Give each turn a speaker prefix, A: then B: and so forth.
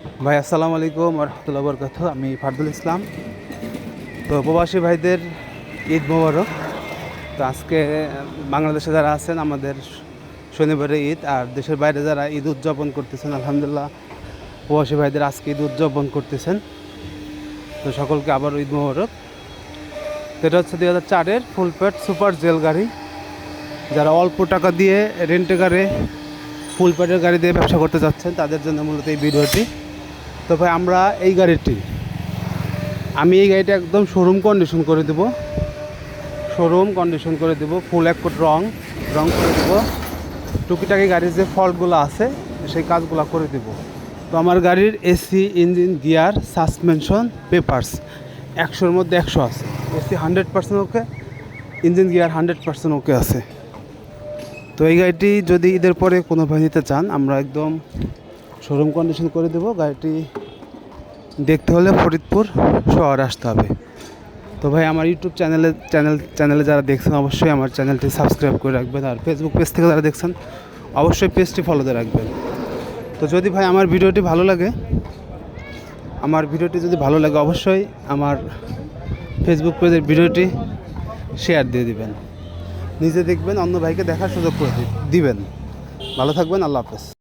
A: ভাই, আসসালামু আলাইকুম রহমতুল্লাহ বরকাত আমি ফারদুল ইসলাম। তো প্রবাসী ভাইদের ঈদ মোবারক। তো আজকে বাংলাদেশে যারা আছেন, আমাদের শনিবারে ঈদ। আর দেশের বাইরে যারা ঈদ উদযাপন করতেছেন, আলহামদুলিল্লাহ, প্রবাসী ভাইদের আজকে ঈদ উদযাপন করতেছেন। তো সকলকে আবার ঈদ মোবারক। তো এটা হচ্ছে দুই হাজার চারের ফুল প্যাট সুপার জেল গাড়ি। যারা অল্প টাকা দিয়ে রেন্টে গাড়ি ফুল প্যাডের গাড়ি দিয়ে ব্যবসা করতে যাচ্ছেন তাদের জন্য মূলত এই ভিডিওটি। তো ভাই, আমরা এই গাড়িটি, আমি এই গাড়িটা একদম শোরুম কন্ডিশন করে দেবো। শোরুম কন্ডিশন করে দেবো ফুল এক কোট রং রং করে দেবো। টুকিটাকি গাড়ির যে ফল্টগুলো আছে, সেই কাজগুলো করে দেবো। তো আমার গাড়ির AC engine gear suspension papers একশোর মধ্যে একশো আছে। AC hundred percent okay engine gear hundred percent okay আছে। তো এই গাড়িটি যদি ঈদের পরে কোনো ভাই নিতে চান, আমরা একদম শোরুম কন্ডিশন করে দেবো। গাড়িটি দেখতে হলে ফরিদপুর শহরে আসতে হবে। তো ভাই, আমার ইউটিউব চ্যানেলে, চ্যানেল, চ্যানেলে যারা দেখছেন, অবশ্যই আমার চ্যানেলটি সাবস্ক্রাইব করে রাখবেন আর ফেসবুক পেজ থেকে যারা দেখছেন, অবশ্যই পেজটি ফলোতে রাখবেন। তো যদি ভাই আমার ভিডিওটি ভালো লাগে, আমার ভিডিওটি যদি ভালো লাগে, অবশ্যই আমার ফেসবুক পেজের ভিডিওটি শেয়ার দিয়ে দিবেন। নিজে দেখবেন, অন্য ভাইকে দেখার সুযোগ করে দিবেন। ভালো থাকবেন, আল্লাহ হাফেজ।